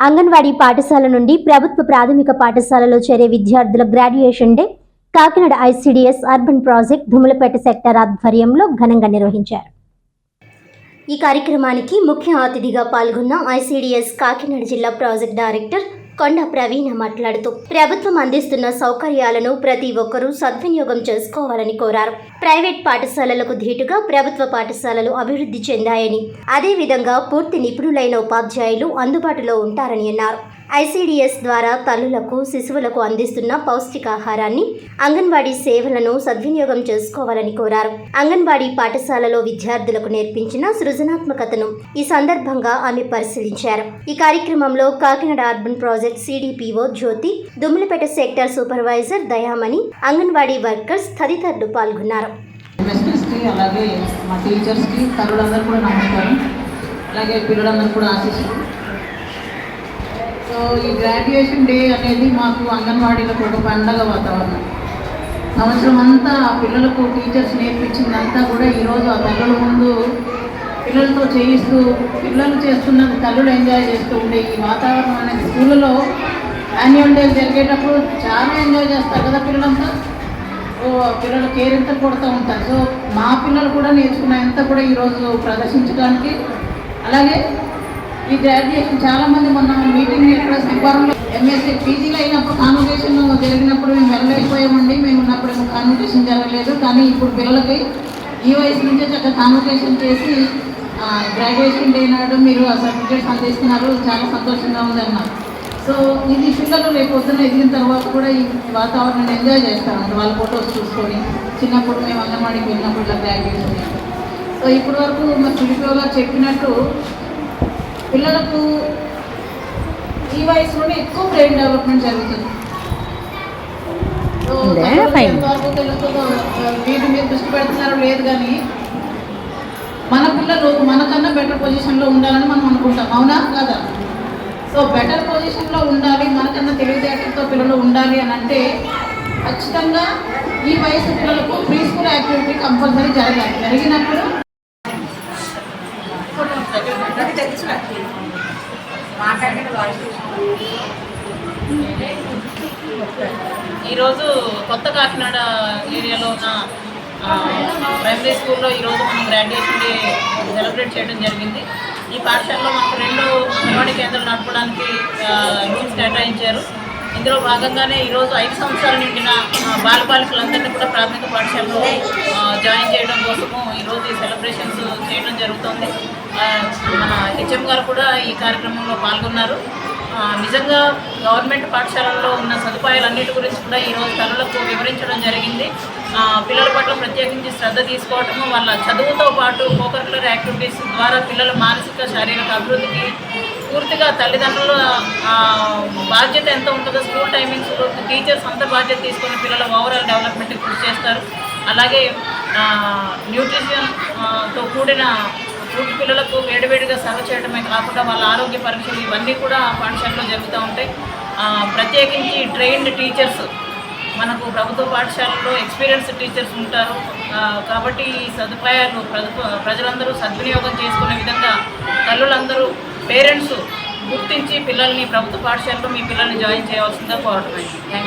అంగన్వాడీ పాఠశాల నుండి ప్రభుత్వ ప్రాథమిక పాఠశాలలో చేరే విద్యార్థుల graduation day Kakinada ICDS urban project Dhumulapeta sector ఆధ్వర్యంలో ఘనంగా నిర్వహించారు. ఈ కార్యక్రమానికి ముఖ్య అతిథిగా పాల్గొన్న ఐసిడిఎస్ కాకినాడ జిల్లా ప్రాజెక్ట్ డైరెక్టర్ కొండ ప్రవీణ మాట్లాడుతూ ప్రభుత్వం అందిస్తున్న సౌకర్యాలను ప్రతి ఒక్కరూ సద్వినియోగం చేసుకోవాలని కోరారు. ప్రైవేట్ పాఠశాలలకు ధీటుగా ప్రభుత్వ పాఠశాలలు అభివృద్ధి చెందాయని అదేవిధంగా పూర్తి నిపుణులైన ఉపాధ్యాయులు అందుబాటులో ఉంటారని అన్నారు. ఐసిడిఎస్ ద్వారా తల్లులకు శిశువులకు అందిస్తున్న పౌష్టికాహారాన్ని అంగన్వాడీ సేవలను సద్వినియోగం చేసుకోవాలని కోరారు. అంగన్వాడీ పాఠశాలలో విద్యార్థులకు నేర్పించిన సృజనాత్మకతను ఈ సందర్భంగా ఆమె పరిశీలించారు. ఈ కార్యక్రమంలో Kakinada urban project CDPO Jyothi Dummilipeta sector supervisor Dayamani anganwadi workers తదితరులు పాల్గొన్నారు. అలాగే మా టీచర్స్కి తల్లులందరూ కూడా నమస్కారం. అలాగే పిల్లలందరూ కూడా ఆశిస్తారు సో ఈ గ్రాడ్యుయేషన్ డే అనేది మాకు అంగన్వాడీలకు ఒక పండగ వాతావరణం. సంవత్సరం అంతా ఆ పిల్లలకు టీచర్స్ నేర్పించిందంతా కూడా ఈరోజు ఆ తల్లుల ముందు పిల్లలతో చేయిస్తూ పిల్లలు చేస్తున్నది తల్లులు ఎంజాయ్ చేస్తూ ఉండే ఈ వాతావరణం అనేది స్కూళ్ళలో యాన్యువల్ డే జరిగేటప్పుడు చాలా ఎంజాయ్ చేస్తారు కదా పిల్లలంతా? ఓ పిల్లల కేరింత కొడుతూ ఉంటారు. సో మా పిల్లలు కూడా నేర్చుకున్నంత కూడా ఈరోజు ప్రదర్శించడానికి అలాగే ఈ గ్రాడ్యుయేషన్ చాలా మంది మొన్న మీటింగ్ ఎక్కడ శంకరంలో ఎంఎస్సీ పీజీలో అయినప్పుడు కాన్వకేషన్ జరిగినప్పుడు మేము వెళ్ళలేకపోయామండి. మేము ఉన్నప్పుడు ఏమో కాన్వకేషన్ జరగలేదు. కానీ ఇప్పుడు పిల్లలకి ఈ వయసు నుంచే చక్కగా కాన్వకేషన్ చేసి గ్రాడ్యుయేషన్ డే నాడు మీరు ఆ సర్టిఫికేట్స్ అందిస్తున్నారు. చాలా సంతోషంగా ఉందన్నారు సో ఇది పిల్లలు రేపు పొద్దున్న ఎదిగిన తర్వాత కూడా ఈ వాతావరణాన్ని ఎంజాయ్ చేస్తామండి వాళ్ళ ఫొటోస్ చూసుకొని చిన్నప్పుడు మేము అంగన్వాడికి వెళ్ళినప్పుడు ఇలా గ్రాడ్యుయేషన్ సో ఇప్పటి వరకు మా సుడిపో గారు చెప్పినట్టు పిల్లలకు ఈ వయసులోనే ఎక్కువ బ్రెయిన్ డెవలప్మెంట్ జరుగుతుంది. తెలుస్తుందో వీటి మీద దృష్టి పెడుతున్నారో లేదు కానీ మన పిల్లలు మనకన్నా బెటర్ పొజిషన్లో ఉండాలని మనం అనుకుంటాం. అవునా? కదా? సో బెటర్ పొజిషన్లో ఉండాలి మనకన్నా తెలివితేటలతో పిల్లలు ఉండాలి అని అంటే ఖచ్చితంగా ఈ వయసు పిల్లలకు ప్రీ స్కూల్ యాక్టివిటీ కంపల్సరీ జరగాలి. జరిగినప్పుడు ఈరోజు కొత్త కాకినాడ ఏరియాలో ఉన్న ప్రైమరీ స్కూల్లో ఈరోజు మనం గ్రాడ్యుయేషన్ డే సెలబ్రేట్ చేయడం జరిగింది. ఈ పాఠశాలలో మనకు రెండు అంగన్వాడీ కేంద్రాలు నడపడానికి రూమ్స్ రూల్స్ కేటాయించారు. ఇందులో భాగంగానే ఈరోజు ఐదు సంవత్సరాలు నిండిన బాలబాలికలందరినీ కూడా ప్రాథమిక పాఠశాలలో జాయిన్ చేయడం కోసము ఈరోజు ఈ సెలబ్రేషన్స్ చేయడం జరుగుతుంది. మన హెచ్ఎం గారు కూడా ఈ కార్యక్రమంలో పాల్గొన్నారు. నిజంగా గవర్నమెంట్ పాఠశాలల్లో ఉన్న సదుపాయాలన్నిటి గురించి కూడా ఈరోజు తల్లులకు వివరించడం జరిగింది. పిల్లల పట్ల ప్రత్యేకించి శ్రద్ధ తీసుకోవటము వాళ్ళ చదువుతో పాటు కోకరికులర్ యాక్టివిటీస్ ద్వారా పిల్లల మానసిక శారీరక అభివృద్ధికి పూర్తిగా తల్లిదండ్రుల బాధ్యత ఎంత ఉంటుందో స్కూల్ టైమింగ్స్ టీచర్స్ అంత బాధ్యత తీసుకొని పిల్లల ఓవరాల్ డెవలప్మెంట్కి కృషి చేస్తారు. అలాగే న్యూట్రిషన్తో కూడిన ఫుడ్ పిల్లలకు వేడివేడిగా సర్వ్ చేయడమే కాకుండా వాళ్ళ ఆరోగ్య పరీక్షలు ఇవన్నీ కూడా పాఠశాలలో జరుగుతూ ఉంటాయి. ప్రత్యేకించి ట్రైన్డ్ టీచర్స్ మనకు ప్రభుత్వ పాఠశాలలో ఎక్స్పీరియన్స్ టీచర్స్ ఉంటారు. కాబట్టి ఈ సదుపాయాలు ప్రజలందరూ సద్వినియోగం చేసుకునే విధంగా తల్లులందరూ పేరెంట్స్ గుర్తించి పిల్లల్ని ప్రభుత్వ పాఠశాలలో మీ పిల్లల్ని జాయిన్ చేయవలసిందిగా కోరటం థ్యాంక్ యూ